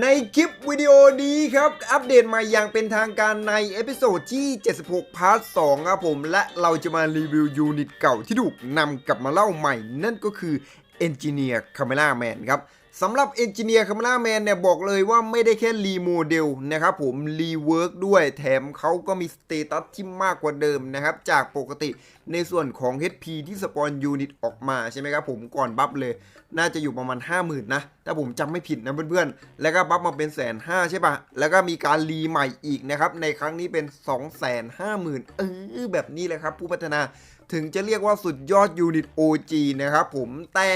ในคลิปวิดีโอนี้ครับ อัปเดตมาอย่างเป็นทางการในเอพิโซดที่ 76 พาร์ท 2 ครับผม และเราจะมารีวิวยูนิตเก่าที่ถูกนำกลับมาเล่าใหม่ นั่นก็คือ Engineer Camera Man ครับ สำหรับ Engineer Camera Man เนี่ยบอกเลยว่าไม่ได้แค่รีโมเดลนะครับผมรีเวิร์กด้วยแถมเขาก็มีสเตตัสที่มากกว่าเดิมนะครับ จากปกติในส่วนของ HP ที่สปอนยูนิตออกมาใช่ไหมครับผมก่อนบัฟเลย น่าจะอยู่ประมาณ 50,000 นะ ถ้าผมจำไม่ผิดนะเพื่อนๆ แล้วก็บัฟมาเป็นแสนห้าใช่ปะแล้วก็มีการรีใหม่อีกนะครับ ในครั้งนี้เป็น 250,000เออแบบนี้เลยครับผู้พัฒนาถึงจะเรียกว่าสุดยอดยูนิต OG นะครับผมแต่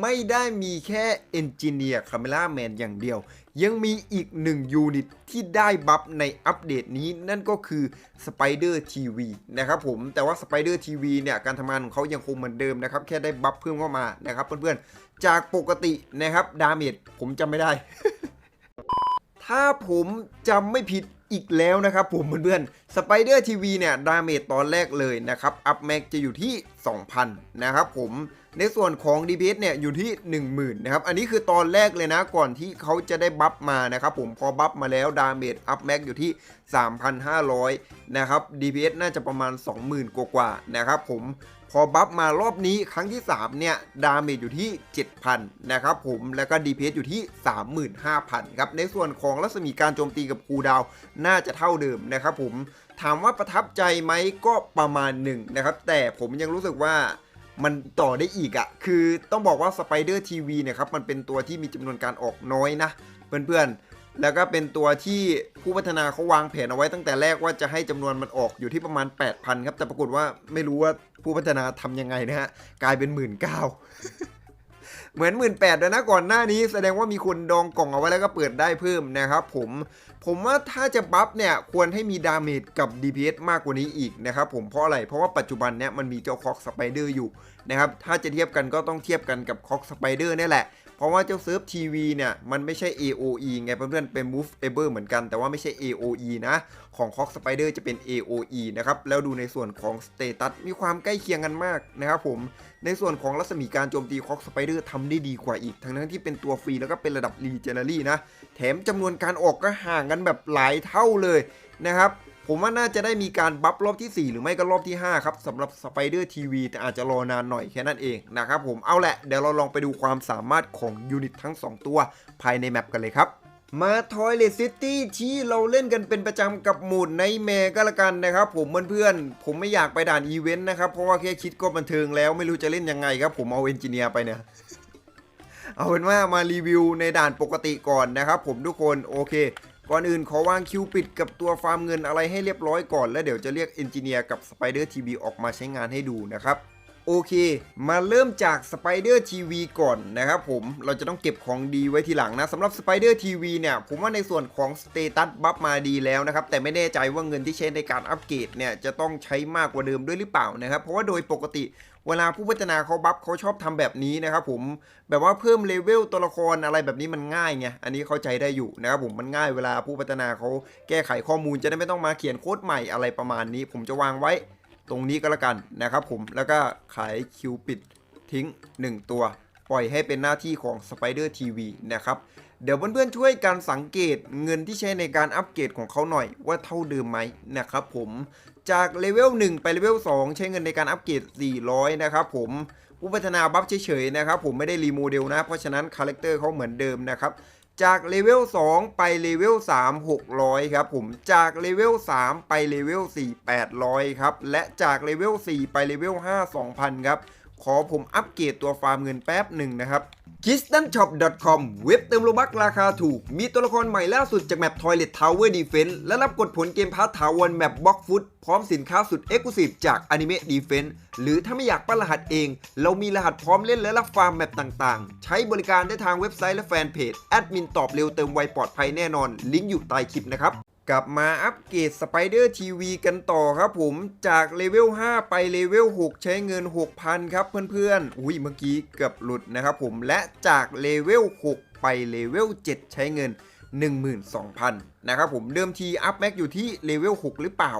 ไม่ได้มีแค่ Engineer Camera Man อย่างเดียว ยังมีอีกหนึ่งยูนิตที่ได้บัฟในอัปเดตนี้นั่นก็คือ Spider TV นะครับผมแต่ว่า Spider TV เนี่ยการทำงานของเขายังคงเหมือนเดิมนะครับ แค่ได้บัฟเพิ่มเข้ามานะครับเพื่อนๆ จากปกตินะครับดาเมจผมจำไม่ได้ ถ้าผมจำไม่ผิดอีกแล้วนะครับผมเพื่อนๆ Spider TV เนี่ยดาเมจตอนแรกเลยนะครับ อัพแม็กจะอยู่ที่ 2,000 นะครับผม ในส่วนของ DPS เนี่ยอยู่ที่ 10,000 นะครับ อันนี้คือตอนแรกเลยนะก่อนที่เขาจะได้บัฟมานะครับผมพอบัฟมาแล้วดาเมจอัพแม็กอยู่ที่ 3,500 นะครับ DPS น่าจะประมาณ 20,000 กว่าๆนะครับผมพอบัฟมารอบนี้ครั้งที่ 3 เนี่ย ดาเมจอยู่ที่ 7,000 นะครับผมแล้วก็ DPS อยู่ที่ 35,000 ครับ ในส่วนของรัศมีการโจมตีกับคูดาวน่าจะเท่าเดิมนะครับผมถามว่าประทับใจไหมก็ประมาณหนึ่งนะครับ แต่ผมยังรู้สึกว่า มันต่อได้อีกอะ่ะ คือต้องบอกว่า Spider TV เนี่ยครับ มันเป็นตัวที่มีจำนวนการออกน้อยนะ เพื่อนๆ แล้วก็เป็นตัวที่ผู้พัฒนาเขาวางแผนเอาไว้ตั้งแต่แรกว่าจะให้จำนวนมันออกอยู่ที่ประมาณ 8,000 ครับ แต่ปรากฏว่าไม่รู้ว่าผู้พัฒนาทำยังไงนะฮะ กลายเป็น 1 9 0 0 เหมือน 1 8ื่นแล้วนะก่อนหน้านี้แสดงว่ามีคนดองกล่องเอาไว้แล้วก็เปิดได้เพิ่มนะครับผมผมว่าถ้าจะบัฟเนี่ยควรให้มีดาเมจกับ DPS มากกว่านี้อีกนะครับผมเพราะอะไรเพราะว่าปัจจุบันเนี่ยมันมีเจ้าคอกสไปเดอร์อยู่นะครับถ้าจะเทียบกันก็ต้องเทียบกันกับคอกสไปเดอร์นี่แหละ เพราะว่าเจ้าเซิร์ฟทีวีเนี่ย มันไม่ใช่ AOE ไงเพื่อนๆเป็น Move Ever เหมือนกัน แต่ว่าไม่ใช่ AOE นะ ของคอกสไปเดอร์จะเป็น AOE นะครับ แล้วดูในส่วนของสเตตัสมีความใกล้เคียงกันมากนะครับผม ในส่วนของรัศมีการโจมตีคอกสไปเดอร์ทำได้ดีกว่าอีก ทั้งนั้นที่เป็นตัวฟรีแล้วก็เป็นระดับรีเจเนอรี่นะ แถมจำนวนการออกก็ห่างกันแบบหลายเท่าเลยนะครับ ผมว่าน่าจะได้มีการบัฟรอบที่ 4 หรือไม่ก็รอบที่ 5 ครับสำหรับ Spider TV แต่อาจจะรอนานหน่อยแค่นั้นเองนะครับผมเอาแหละเดี๋ยวเราลองไปดูความสามารถของยูนิตทั้ง 2 ตัวภายในแมปกันเลยครับมา Toilet City ที่เราเล่นกันเป็นประจำกับหมูดในแมก็แล้วกันนะครับผมเพื่อนๆผมไม่อยากไปด่านอีเวนต์นะครับ เพราะว่าแค่คิดก็บันเทิงแล้วไม่รู้จะเล่นยังไงครับ ผมเอาเอนจิเนียร์ไปเนี่ยเอาเป็นว่ามารีวิวในด่านปกติก่อนนะครับผมทุกคนโอเค ก่อนอื่นขอวางคิวปิดกับตัวฟาร์มเงินอะไรให้เรียบร้อยก่อนแล้วเดี๋ยวจะเรียกเอนจิเนียร์กับ Spider TV ออกมาใช้งานให้ดูนะครับโอเค มาเริ่มจาก Spider TV ก่อนนะครับผม เราจะต้องเก็บของดีไว้ทีหลังนะสำหรับ Spider TV เนี่ย ผมว่าในส่วนของสเตตัสบัฟมาดีแล้วนะครับ แต่ไม่แน่ใจว่าเงินที่ใช้ในการอัปเกรดเนี่ย จะต้องใช้มากกว่าเดิมด้วยหรือเปล่านะครับ เพราะว่าโดยปกติ เวลาผู้พัฒนาเขาบัฟเขาชอบทำแบบนี้นะครับผมแบบว่าเพิ่มเลเวลตัวละครอะไรแบบนี้มันง่ายไงอันนี้เข้าใจได้อยู่นะครับผมมันง่ายเวลาผู้พัฒนาเขาแก้ไขข้อมูลจะได้ไม่ต้องมาเขียนโค้ดใหม่อะไรประมาณนี้ ผมจะวางไว้ตรงนี้ก็แล้วกันนะครับผมแล้วก็ขายคิวปิดทิ้ง 1 ตัว ปล่อยให้เป็นหน้าที่ของ Spider TV นะครับเดี๋ยวเพื่อนๆช่วยกันสังเกตเงินที่ใช้ในการอัปเกรดของเขาหน่อยว่าเท่าเดิมไหมนะครับผม จากเลเวล1ไปเลเวล2 ใช้เงินในการอัปเกรด 400 นะครับผมผู้พัฒนาบัฟเฉยๆนะครับผมไม่ได้รีโมเดลนะ เพราะฉะนั้นคาแรคเตอร์เขาเหมือนเดิมนะครับจากเลเวล2ไปเลเวล3 600 ครับผมจากเลเวล3ไปเลเวล4 800 ครับ และจากเลเวล4ไปเลเวล5 2,000 ครับ ขอผมอัปเกรดตัวฟาร์มเงินแป๊บหนึ่งนะครับ k i s t a n s h o p c o m เว็บเติมโลบักราคาถูก มีตัวละครใหม่ล่าสุดจากแมป Toilet Tower Defense และรับกดผลเกมพาร์ทถาวรแมป Box Foot พร้อมสินค้าสุด Exclusive จาก Anime Defense หรือถ้าไม่อยากปั้นรหัสเอง เรามีรหัสพร้อมเล่นและรับฟาร์มแมปต่างๆ ใช้บริการได้ทางเว็บไซต์และแฟนเพจแอดมินตอบเร็วเติมไวปลอดภัยแน่นอน ลิงก์อยู่ใต้คลิปนะครับ กลับมาอัปเกรด Spider TV กันต่อครับผมจากเลเวล 5 ไปเลเวล 6 ใช้เงิน 6,000 ครับเพื่อนๆ อุ้ยเมื่อกี้เกือบหลุดนะครับผมและจากเลเวล 6 ไปเลเวล 7 ใช้เงิน 12,000 นะครับผมเดิมทีอัพแม็กอยู่ที่เลเวล 6 หรือเปล่า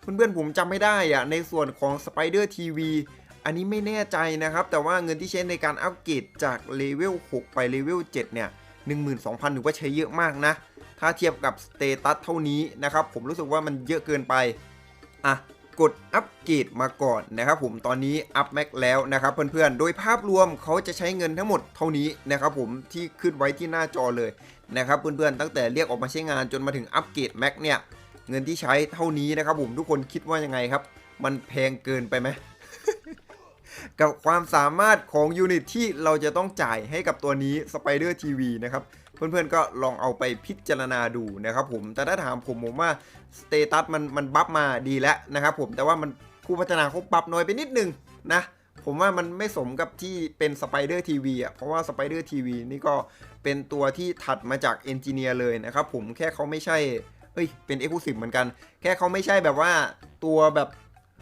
เพื่อนๆผมจำไม่ได้อะในส่วนของ Spider TV อันนี้ไม่แน่ใจนะครับ แต่ว่าเงินที่ใช้ในการอัปเกรดจากเลเวล 6 ไปเลเวล 7 เนี่ย 12,000 ถือว่าใช้เยอะมากนะ ถ้าเทียบกับสเตตัสเท่านี้นะครับผมรู้สึกว่ามันเยอะเกินไปอะกดอัปเกรดมาก่อนนะครับผมตอนนี้อัพแม็กแล้วนะครับเพื่อนๆ โดยภาพรวมเขาจะใช้เงินทั้งหมดเท่านี้นะครับผมที่ขึ้นไว้ที่หน้าจอเลยนะครับเพื่อนๆ ตั้งแต่เรียกออกมาใช้งานจนมาถึงอัปเกรดแม็กเนี่ยเงินที่ใช้เท่านี้นะครับผมทุกคนคิดว่ายังไงครับ มันแพงเกินไปไหมกับความสามารถของยูนิตที่เราจะต้องจ่ายให้กับตัวนี้ Spider TV นะครับ เพื่อนๆก็ลองเอาไปพิจารณาดูนะครับผมแต่ถ้าถามผมผมว่าสเตตัสมันมันบัฟมาดีแล้วนะครับผมแต่ว่ามันผู้พัฒนาเขาปรับน้อยไปนิดนึงนะผมว่ามันไม่สมกับที่เป็น Spider TV อะ เพราะว่า Spider TV นี่ก็เป็นตัวที่ถัดมาจากเอนจิเนียร์เลยนะครับผมแค่เขาไม่ใช่ เอ้ย เป็น e x c l u s i v e เหมือนกัน แค่เขาไม่ใช่แบบว่าตัวแบบ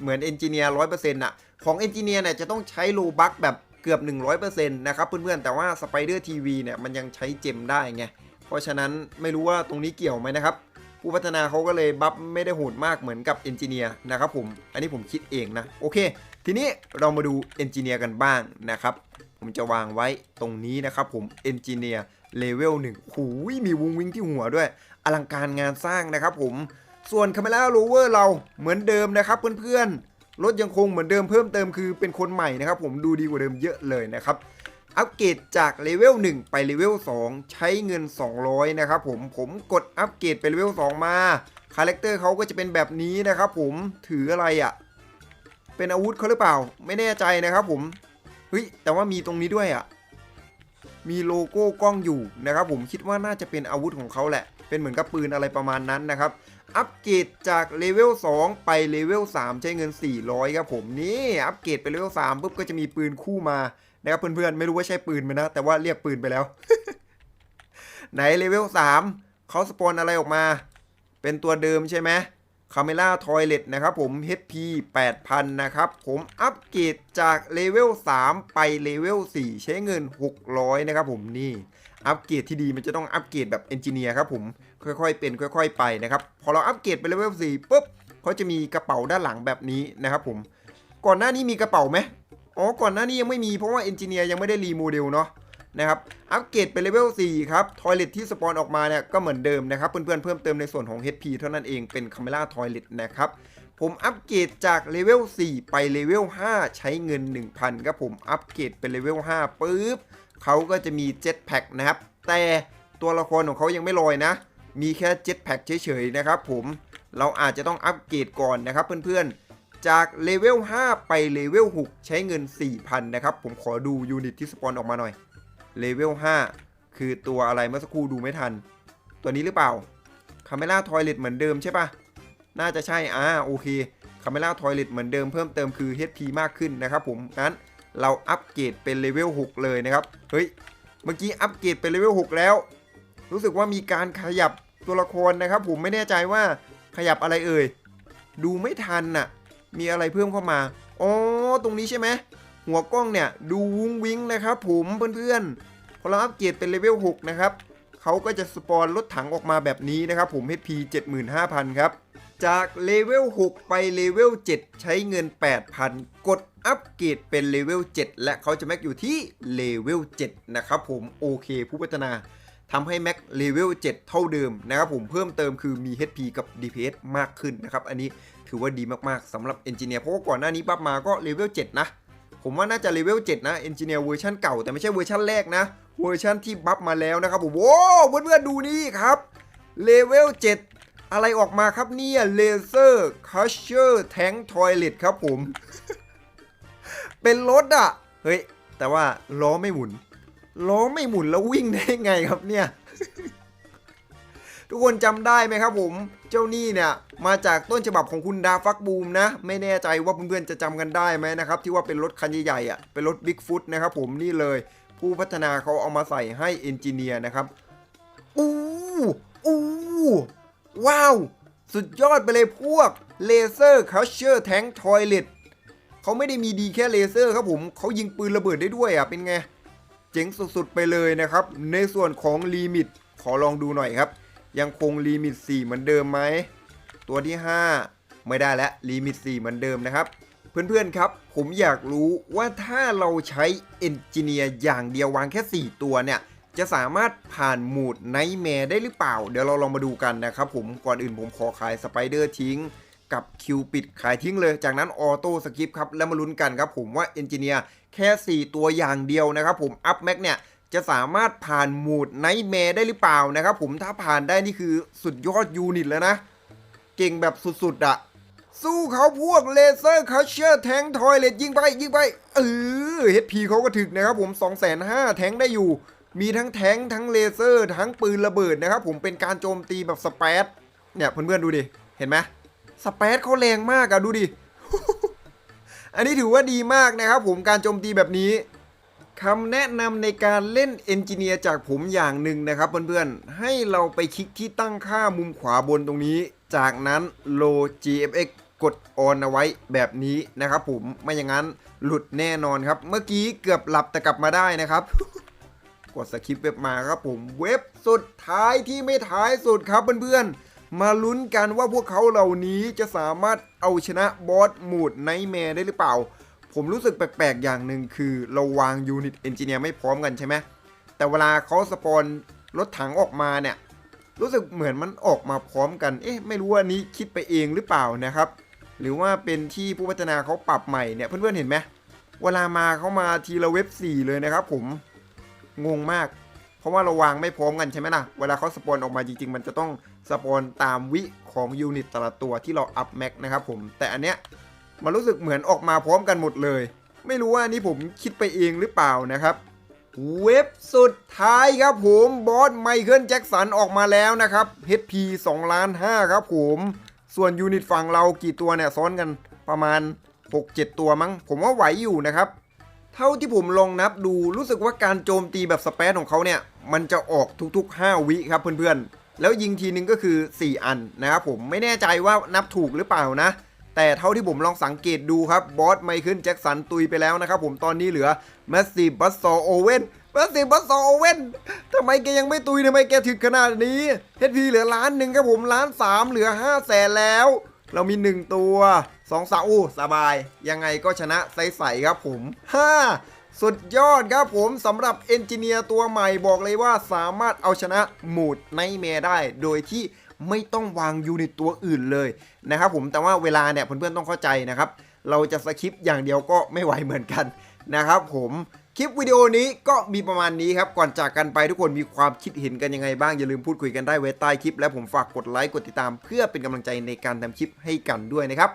เหมือนเอนจิเนียร์ร้อยเปอร์เซ็นต์อะของเอนจิเนียร์เนี่ยจะต้องใช้โลบักแบบ เกือบ 100%นะครับเพื่อนๆ แต่ว่า Spider TV เนี่ยมันยังใช้เจมได้ไง เพราะฉะนั้นไม่รู้ว่าตรงนี้เกี่ยวไหมนะครับ ผู้พัฒนาเขาก็เลยบัฟไม่ได้โหดมากเหมือนกับเอนจิเนียร์นะครับผม อันนี้ผมคิดเองนะ โอเค ทีนี้เรามาดูเอนจิเนียร์กันบ้างนะครับ ผมจะวางไว้ตรงนี้นะครับผมเอนจิเนียร์เลเวลหนึ่งหูยมีวงวิงที่หัวด้วย อลังการงานสร้างนะครับผม ส่วนคาเมล่าโรเวอร์เราเหมือนเดิมนะครับเพื่อนๆ รถยังคงเหมือนเดิมเพิ่มเติมคือเป็นคนใหม่นะครับผมดูดีกว่าเดิมเยอะเลยนะครับอัปเกรดจากเลเวล1ไปเลเวล2 ใช้เงิน 200 นะครับผมผมกดอัปเกรดไปเลเวล2 มาคาแรคเตอร์เขาก็จะเป็นแบบนี้นะครับผมถืออะไรอะ่ะ เป็นอาวุธเขาหรือเปล่า ไม่แน่ใจนะครับผมเฮ้ยแต่ว่ามีตรงนี้ด้วยอะ่ะ มีโลโก้กล้องอยู่นะครับผมคิดว่าน่าจะเป็นอาวุธของเขาแหละ เป็นเหมือนกับปืนอะไรประมาณนั้นนะครับ อัปเกรดจากเลเวล2 ไปเลเวล3 ใช้เงิน 400 ครับผมนี่อัปเกรดไปเลเวล3ปุ๊บก็จะมีปืนคู่มานะครับเพื่อนๆไม่รู้ว่าใช่ปืนไหมนะ แต่ว่าเรียกปืนไปแล้ว ไหนเลเวล3เขาสปอนอะไรออกมา เป็นตัวเดิมใช่ไหมคาเมล่าทอยเลตนะครับผม HP 8,000 นะครับ ผมอัปเกรดจากเลเวล3 ไปเลเวล4 ใช้เงิน 600 นะครับผมนี่ อัปเกรดที่ดีมันจะต้องอัปเกรดแบบเอนจิเนียร์ครับผมค่อยๆ เป็นค่อย ๆ ไปนะครับ พอเราอัปเกรดไปเลเวล4ปุ๊บเขาจะมีกระเป๋าด้านหลังแบบนี้นะครับผมก่อนหน้านี้มีกระเป๋าไหมอ๋อก่อนหน้านี้ยังไม่มีเพราะว่าเอนจิเนียร์ยังไม่ได้รีโมเดลเนาะนะครับอัปเกรดเป็นเลเวล4ครับทอยเลทที่สปอนออกมาเนี่ยก็เหมือนเดิมนะครับเพื่อนๆเพิ่มเติมในส่วนของ HP เท่านั้นเองเป็นคาเมล่าทอยเลทนะครับผมอัปเกรดจากเลเวล4ไปเลเวล5ใช้เงิน 1,000ครับผมอัปเกรดเป็นเลเวล5ปุ๊บ เขาก็จะมีเจ็ตแพ็กนะครับ แต่ตัวละครของเขายังไม่ลอยนะ มีแค่เจ็ตแพ็กเฉยๆนะครับผม เราอาจจะต้องอัปเกรดก่อนนะครับเพื่อนๆ จากเลเวล 5 ไปเลเวล 6 ใช้เงิน 4,000 นะครับ ผมขอดูยูนิตที่สปอนออกมาหน่อย เลเวล 5 คือตัวอะไรเมื่อสักครู่ดูไม่ทัน ตัวนี้หรือเปล่าคาเมล่าทอยเลตเหมือนเดิมใช่ปะน่าจะใช่อ่าโอเคคาเมล่าทอยเลตเหมือนเดิมเพิ่มเติมคือ HP มากขึ้นนะครับผมงั้น เราอัปเกรดเป็นเลเวล6เลยนะครับ เฮ้ย เมื่อกี้อัปเกรดเป็นเลเวล6แล้ว รู้สึกว่ามีการขยับตัวละครนะครับ ผมไม่แน่ใจว่าขยับอะไรเอ่ย ดูไม่ทันน่ะ มีอะไรเพิ่มเข้ามา อ๋อ ตรงนี้ใช่ไหม หัวกล้องเนี่ยดูวุ้งวิ้งนะครับผมเพื่อนๆ พอเราอัปเกรดเป็นเลเวล6นะครับเขาก็จะสปอนรถถังออกมาแบบนี้นะครับผม HP 75,000 ครับ จากเลเวล6ไปเลเวล7ใช้เงิน 8,000 กด อัปเกรดเป็นเลเวล7และเขาจะแม็กอยู่ที่เลเวล7นะครับผมโอเคผู้พัฒนาทำให้แม็กเลเวล7เท่าเดิมนะครับผมเพิ่มเติมคือมี HP กับ DPS มากขึ้นนะครับอันนี้ถือว่าดีมากๆสำหรับเอนจิเนียร์เพราะว่าก่อนหน้านี้บัฟมาก็เลเวล7นะผมว่าน่าจะเลเวล7นะเอนจิเนียร์เวอร์ชันเก่าแต่ไม่ใช่เวอร์ชันแรกนะ เวอร์ชันที่บัฟมาแล้วนะครับผมโว้เพื่อนๆดูนี่ครับเลเวล7อะไรออกมาครับเนี่ยเลเซอร์คัชเชอร์แทงทอยเลตครับผม เป็นรถอะเฮ้ย แต่ว่าล้อไม่หมุน ล้อไม่หมุนแล้ววิ่งได้ไงครับเนี่ย ทุกคนจำได้ไหมครับผม เจ้านี่เนี่ย มาจากต้นฉบับของคุณดาฟักบูมนะ ไม่แน่ใจว่าเพื่อนๆจะจำกันได้ไหมนะครับ ที่ว่าเป็นรถคันใหญ่ๆอะ เป็นรถบิ๊กฟุตนะครับผมนี่เลย ผู้พัฒนาเขาเอามาใส่ให้เอนจิเนียร์นะครับ อู้อู้ว้าว สุดยอดไปเลยพวกเลเซอร์คัชเชอร์แทงทอยเลต เขาไม่ได้มีดีแค่เลเซอร์ครับผมเขายิงปืนระเบิดได้ด้วยอะเป็นไง เจ๋งสุดๆไปเลยนะครับ ในส่วนของลิมิตขอลองดูหน่อยครับ ยังคงลิมิต 4 เหมือนเดิมไหม ตัวที่ 5 ไม่ได้แล้วลิมิต 4 เหมือนเดิมนะครับ เพื่อนๆครับ ผมอยากรู้ว่าถ้าเราใช้เอนจิเนียร์อย่างเดียววางแค่ 4 ตัวเนี่ยจะสามารถผ่านโหมดไนท์แมร์ได้หรือเปล่า เดี๋ยวเราลองมาดูกันนะครับผมก่อนอื่นผมขอขายสไปเดอร์ทิ้ง กับคิวปิดขายทิ้งเลย จากนั้นออโต้สกิปครับ แล้วมาลุ้นกันครับผมว่าเอนจิเนียร์แค่ 4 ตัวอย่างเดียวนะครับผมอัพแม็กเนี่ยจะสามารถผ่านโหมดไนท์แมร์ได้หรือเปล่านะครับผมถ้าผ่านได้นี่คือสุดยอดยูนิตแล้วนะ เก่งแบบสุดๆอะสู้เขาพวกเลเซอร์คัชเชอร์แทงทอยเลตยิงไปยิงไปเออเฮดพีเขาก็ถึกนะครับผม2 5 0 0 0แทงได้อยู่ มีทั้งแทงทั้งเลเซอร์ ทั้งปืนระเบิดนะครับผมเป็นการโจมตีแบบสเปซเนี่ยเพื่อนๆดูดิ เห็นไหม สเปซเขาแรงมากอะดูดิ อันนี้ถือว่าดีมากนะครับผมการโจมตีแบบนี้คำแนะนำในการเล่นเอนจิเนียร์จากผมอย่างหนึ่งนะครับเพื่อนๆ ให้เราไปคลิกที่ตั้งค่ามุมขวาบนตรงนี้ จากนั้น low gfx กด on เอาไว้แบบนี้นะครับผมไม่อย่างนั้นหลุดแน่นอนครับ เมื่อกี้เกือบหลับแต่กลับมาได้นะครับ กดสคริปต์เว็บมาครับผมเว็บสุดท้ายที่ไม่ท้ายสุดครับเพื่อนๆ มาลุ้นกันว่าพวกเขาเหล่านี้จะสามารถเอาชนะบอสหมูดไนแมร์ได้หรือเปล่า ผมรู้สึกแปลกๆอย่างหนึ่งคือเราวางยูนิตเอนจิเนียร์ไม่พร้อมกันใช่ไหมแต่เวลาเขาสปอนรถถังออกมาเนี่ย รู้สึกเหมือนมันออกมาพร้อมกัน เอ๊ะ ไม่รู้ว่านี้คิดไปเองหรือเปล่านะครับ หรือว่าเป็นที่ผู้พัฒนาเขาปรับใหม่เนี่ย เพื่อนๆเห็นไหมเวลามาเขามาทีละเว็บ 4 เลยนะครับผม งงมาก เพราะว่าเราวางไม่พร้อมกันใช่ไหมล่ะ เวลาเขาสปอนออกมาจริงๆ มันจะต้อง สปอนตามวิของยูนิตแต่ละตัวที่เราอัพแม็กนะครับผมแต่อันเนี้ยมันรู้สึกเหมือนออกมาพร้อมกันหมดเลย ไม่รู้ว่านี่ผมคิดไปเองหรือเปล่านะครับ เว็บสุดท้ายครับผมบอสไมเคิลแจ็คสันออกมาแล้วนะครับ HP 2ล้าน5ครับผมส่วนยูนิตฝั่งเรากี่ตัวเนี่ยซ้อนกันประมาณ 6-7 ตัวมั้ง ผมว่าไหวอยู่นะครับ เท่าที่ผมลองนับดูรู้สึกว่าการโจมตีแบบสเปซของเขาเนี่ย มันจะออกทุกๆ 5 วิครับเพื่อนๆ แล้วยิงทีนึงก็คือ 4 อันนะครับผมไม่แน่ใจว่านับถูกหรือเปล่านะ แต่เท่าที่ผมลองสังเกตดูครับบอสไมเคิลแจ็คสันตุยไปแล้วนะครับผมตอนนี้เหลือแมสซีบัสซอโอเวนแมสซีบัสซอโอเวนทำไมแกยังไม่ตุยทำไมแกถึกขนาดนี้เฮดพีเหลือล้านหนึ่งครับผมล้านสามเหลือ5 0 0แสนแล้ว เรามี 1 ตัว2สาอู้สบาย ยังไงก็ชนะใสๆครับผม 5 สุดยอดครับผมสำหรับเอนจิเนียร์ตัวใหม่บอกเลยว่าสามารถเอาชนะหมูดไนแมร์ได้ โดยที่ไม่ต้องวางยูนิตตัวอื่นเลยนะครับผมแต่ว่าเวลาเนี่ยเพื่อนๆต้องเข้าใจนะครับ เราจะสคริปอย่างเดียวก็ไม่ไหวเหมือนกันนะครับผมคลิปวิดีโอนี้ก็มีประมาณนี้ครับ ก่อนจากกันไปทุกคนมีความคิดเห็นกันยังไงบ้าง อย่าลืมพูดคุยกันได้ไว้ใต้คลิป และผมฝากกดไลค์กดติดตาม เพื่อเป็นกำลังใจในการทำคลิปให้กันด้วยนะครับ